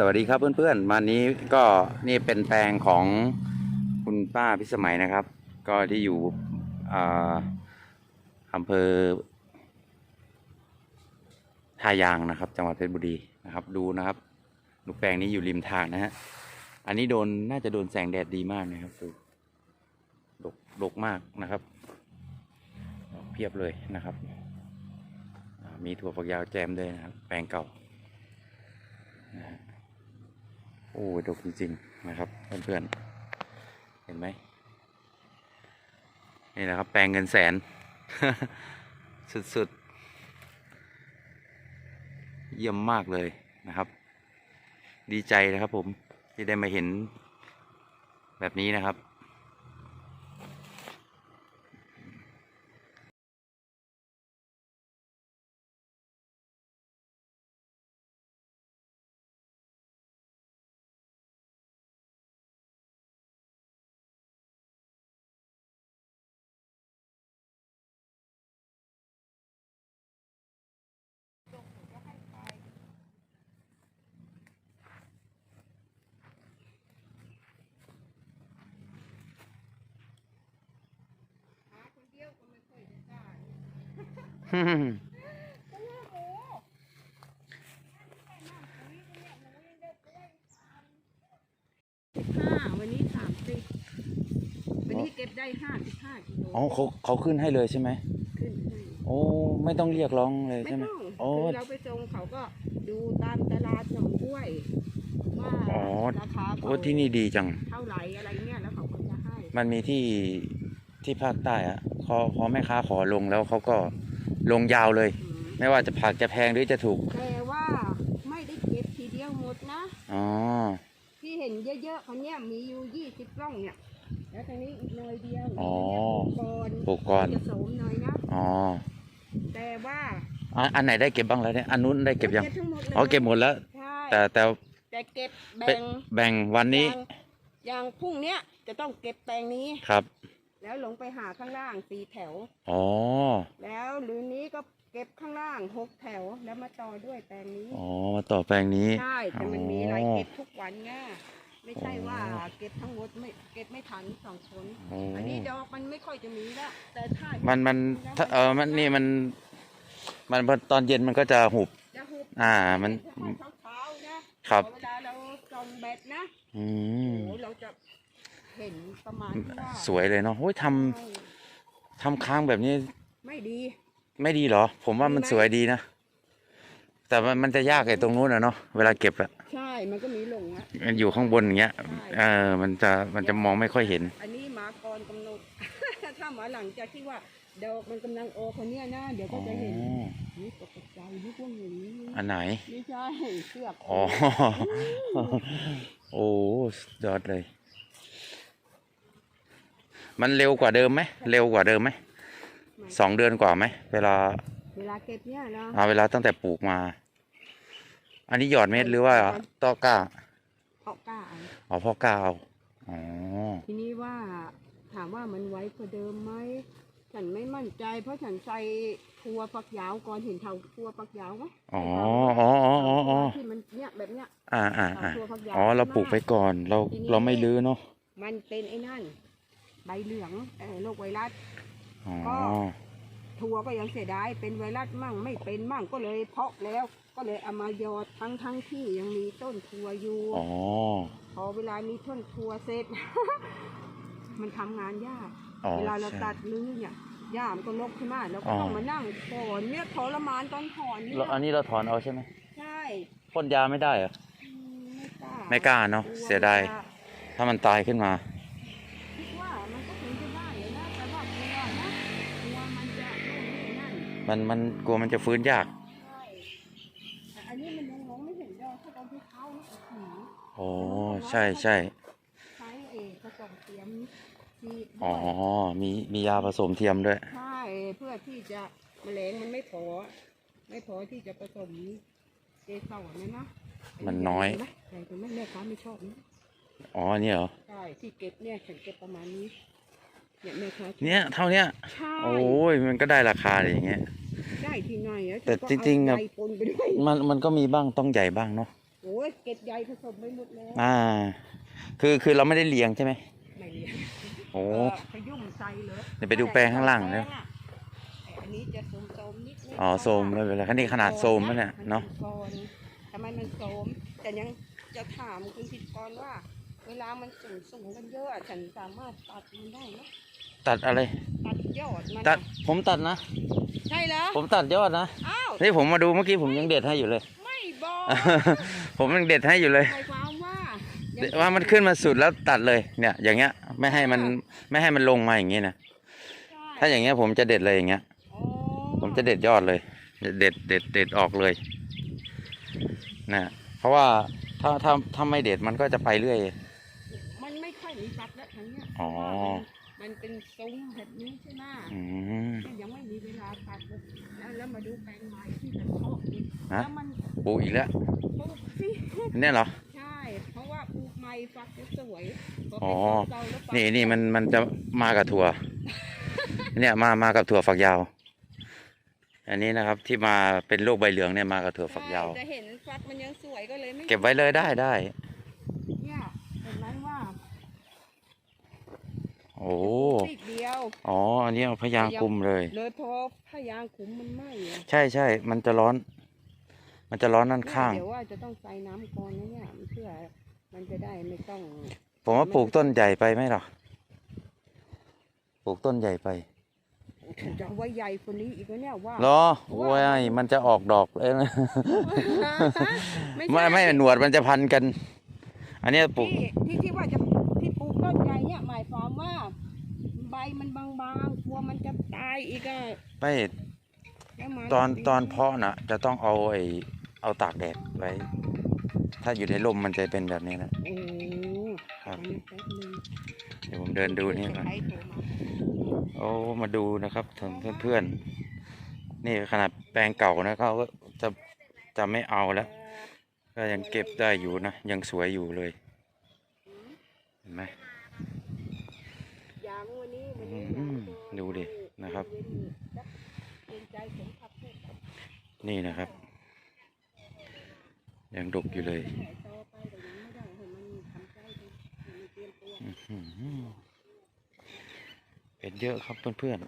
สวัสดีครับเพื่อนๆมานี้ก็นี่เป็นแปลงของคุณป้าพิสมัยนะครับ ก็ที่อยู่อำเภอท่ายางนะครับ จังหวัดเพชรบุรีนะครับ ดูนะครับดูกแปลงนี้อยู่ริมทางนะฮะอันนี้โดนน่าจะโดนแสงแดดดีมากนะครับดูดกดกมากนะครับเพียบเลยนะครับ มีถั่วฝักยาวแจมด้วยนะครับ แปลงเก่านะฮะ อ้ยดกจริงๆนะครับเพื่อนๆ เห็นไหมนี่แหละครับ แปลงเงินแสน สุดๆ เยี่ยมมากเลยนะครับ ดีใจนะครับผมที่ได้มาเห็นแบบนี้นะครับ หาคนเดียวก็ไม่ค่อยจะได้ ห้าวันนี้สามสิบวันนี้เก็บได้ห้าสิบห้ากิโลอ๋อเขาเขาขึ้นให้เลยใช่ไหมขึ้นให้โอ้ไม่ต้องเรียกร้องเลยไม่ใช่ไหมต้องโอ้คือเราไปส่งเขาก็ดูตามตลาดหนองกล้วย ว่าอ๋อราคาโอ้ที่นี่ดีจัง เท่าไหร่อะไรเงี้ยแล้วเขาก็จะให้มันมีที่ที่ภาคใต้อะพอพอแม่ค้าขอลงแล้วเขาก็ ลงยาวเลยอืมไม่ว่าจะผักจะแพงหรือจะถูก แต่ว่าไม่ได้เก็บทีเดียวหมดนะ อ๋อ ที่เห็นเยอะๆคนเนี้ยมีอยู่ยี่สิบกล้องเนี่ย แล้วทางนี้อีกหน่อยเดียวอ๋อก่อนปลูกก่อนจะโสมหน่อยนะ อ๋อ แต่ว่าอะอันไหนได้เก็บบ้างแล้วเนี่ยอันนู้นได้เก็บยังทั้งหมดเลยอ๋อเก็บหมดแล้วใช่แต่แต่แต่เก็บเป็แบ่นงแบ่งวันนี้อย่างอย่างพรุ่งเนี้ยจะต้องเก็บแปลงนี้ ครับ แล้วลงไปหาข้างล่างสี่แถว อ๋อ แล้วหรือนี้ ก็เก็บข้างล่างหกแถวแล้วมาต่อด้วยแปลงนี้อ๋อมาต่อแปลงนี้ใช่แต่มันมีอะไรอ๋อเก็บทุกวันไงไม่ใช่ว่าอ๋อเก็บทั้งหมดไม่เก็บไม่ทันสองคนอ๋ออันนี้ดอกมันไม่ค่อยจะมีแล้วแต่ถ้ามันมันถ้าเออมันนี่มัน มันพอตอนเย็นมันก็จะหุบ จะหุบอ่ามันเช้าๆนะครับเวลาเราส่องแบตนะอืโอ้มโหเราจะเห็นประมาณที่ว่าสวยเลยเนาะโอ้ยทำใช่ทำค้างแบบนี้ ไม่ดี ไม่ดีเหรอ ผมว่ามันดีไหมสวยดีนะ แต่มันมันจะยากไอ้ตรงนู้นอะเนาะเวลาเก็บอะใช่ มันก็มีหลงอะมันอยู่ข้างบนอย่างเงี้ยเออมันจะมันจะมองไม่ค่อยเห็น อันนี้หมาก่อนกำหนด ถ้าหมาหลังจากที่ว่าดอกมันกำลังโออกคนเนี้ยนะเดี๋ยวอ๋ก็อจะเห็นนี่ตกใจนี่พวกอย่างนี้อันไหน ไม่ใช่เสือกอ๋อ โอ้สุดยอดเลย มันเร็วกว่าเดิมไหมเร็วกว่าเดิมไหม สองเดือนกว่าไหมเวลาเวลาเก็บเนี่ยนะเอาเวลาตั้งแต่ปลูกมา อันนี้หยอดเม็ดหรือว่าต้อกล้าเพาะกล้าเอาอ๋อพ่อกล้าเอาอ๋อทีนี้ว่าถามว่ามันไว้กว่าเดิมไหมฉันไม่มั่นใจ เพราะฉันใส่ทัวฝักยาวก่อนเห็นเท่าทัวฝักยาวไหมอ๋ออ๋ออ๋ออ๋ออ๋อที่มันเนี่ยแบบเนี้ยอ่าอ่าเท่าอ่าทัวฝักยาวอ๋อเราปลูกไปก่อนเราทีนี้เราไม่ลื้อเนาะมันเป็นไอ้นั่น ใบเหลืองเออโรคไวรัส อ๋อ ก็ทัวก็ยังเสียดายเป็นไวรัสมั่งไม่เป็นมั่งก็เลยเพาะแล้วก็เลยเอามาหยอดทั้งทั้งที่ยังมีต้นทัวอยู่ อ๋อ พอเวลามีต้นทัวเสร็จ มันทำงานยาก อ๋อเวลาเราใช่ ตัดลื้อเนี่ยหญ้ามันก็ลกขึ้นมาแล้วก็อ๋อต้องมานั่งถอนเนี่ยทรมานตอนถอนเนี่ยแล้วอันนี้เราถอนเอาใช่ไหมใช่พ่นยาไม่ได้เหรอ อืมไม่กล้าไม่กล้าเนอะกลัวเสียดายจะถ้ามันตายขึ้นมา มันมันกลัวมันจะฟื้นยาก ใช่แต่อันนี้มันยังมองไม่เห็นดอกถ้าตอนที่เขาเนี่ยโอ้โหโอ้ใช่ใช่ ใช้เอกผสมเทียมฉีดอ๋อด้วยมีมียาผสมเทียมด้วย ใช่เพื่อที่จะแมลงมันไม่พอ ไม่พอที่จะผสมเกสรนะนะมันน้อยใหญ่ไหมใหญ่ถึงแม่แม่ค้าไม่ชอบนะอ๋ออันนี่เหรอ ใช่ที่เก็บเนี่ยฉันเก็บประมาณนี้เนี่ยแม่ค้าชอบเนี้ยเท่าเนี้ย ใช่ โอ้ยมันก็ได้ราคาเลยอย่างเงี้ยได้ ที่ไหนอะแต่ฉันก็จริงๆเอาอะใจปนไปด้วยมันมันก็มีบ้างต้องใหญ่บ้างเนาะโอ้ยว้เก็บใยผสมไปหมดแล้วอ่า คือคือเราไม่ได้เลี้ยงใช่ไหมไม่เลี้ยงโอ้เออขยุ่มใส่เลยเดี๋ยวไปดูแปลงข้างล่างแปนะอะไอ้อันนี้จะโสมๆนิดนึง อ๋อโซมไม่เป็นไรแค่นี้ขนาดโซมแล้วเนี่ยเนาะมัป็ก้อนทำไมมันโสม แต่ยังจะถามคุณพิกรว่า เวลามันสูงสูงๆกันเยอะอะฉันสามารถตัดมันได้ไหม ตัดอะไร ตัดยอดมันตัดอะผมตัดนะ ใช่แล้วผมตัดยอดนะ อ้าว นี่ผมมาดูเมื่อกี้ผมยังเด็ดให้อยู่เลย ไม่บอกผมยังเด็ดให้อยู่เลย หมายความว่าว่ามันขึ้นมาสุดแล้วตัดเลยเนี่ย อย่างเงี้ย ไม่ให้มันไม่ให้มันลงมาอย่างงี้นะถ้าอย่างเงี้ยผมจะเด็ดเลยอย่างเงี้ย อ๋อผมจะเด็ดยอดเลย เด็ดเด็ดเด็ดออกเลยนะเพราะว่าถ้าถ้าถ้าไม่เด็ดมันก็จะไปเรื่อย มันไม่ค่อยมีตัดแล้วทั้งเนี้ยอ๋อ เพราะว่ามัน มันเป็นทรงแบบนี้ใช่ไหมอืม ยังไม่มีเวลาตัดเลยแล้วแล้วมาดูแปลงไม้ที่จะเพาะอีกฮะ แล้วมันปลูกอีกแล้วปลูกสิเนี่ยเหรอ ใช่ เพราะว่าปลูกไม้ฟักจะสวยพอ๋อ เป็นเราแล้วฟักนี่นี่มันมันจะมากับถั่ว เนี่ยมามากับถั่วฝักยาว อันนี้นะครับที่มาเป็นโรคใบเหลืองเนี่ยมากับถั่วฝักยาว ใช่จะเห็นฟักมันยังสวยก็เลยไม่เก็บไว้เลยได้ได้ เนี่ยเห็นไหมว่าโอ้ปีกเดียวอ๋อ อันนี้เอาพยางคุมเลย เลยพอพยางขุมมันไหม้อะใช่ใช่ มันจะร้อน มันจะร้อนด้านข้าง เดี๋ยวว่าจะต้องใส่น้ำก่อนนะเนี่ยเพื่อมันจะได้ไม่ต้อง ผมว่าปลูกต้นใหญ่ไปไหมหรอปลูกต้นใหญ่ไปฉันจะเอาไว้ใหญ่คนนี้อีกแล้วเนี่ยว่า เหรอโอ้ยมันจะออกดอกเลยนะไม่ไม่ใช่ไม่หนวดมันจะพันกัน อันเนี้ยปลูกที่ที่ที่ว่าจะที่ปลูก ต้นใหญ่เนี่ยหมายความว่า ใบมันบางๆกลัวมันจะตายอีกอะไม่แล้วมาตอนตอนเพาะนะจะต้องเอาไอเอาตากแดดไว้ ถ้าอยู่ในร่มมันจะเป็นแบบนี้นะโอ้ครับอันนี้แป๊บนึงเดี๋ยวผมเดินดูนี่ก่อนใครโทรมาโอ้มาดูนะครับท่านเพื่อนๆ นี่ขนาดแปลงเก่านะเขาก็จะจะไม่เอาแล้ว ก็ยังเก็บได้อยู่นะ ยังสวยอยู่เลย เห็นไหม ยางวันนี้วันนี้ อืม ยาง ดูดินะครับ นี่นะครับ ยังดกอยู่เลยเป็นเยอะครับเพื่อน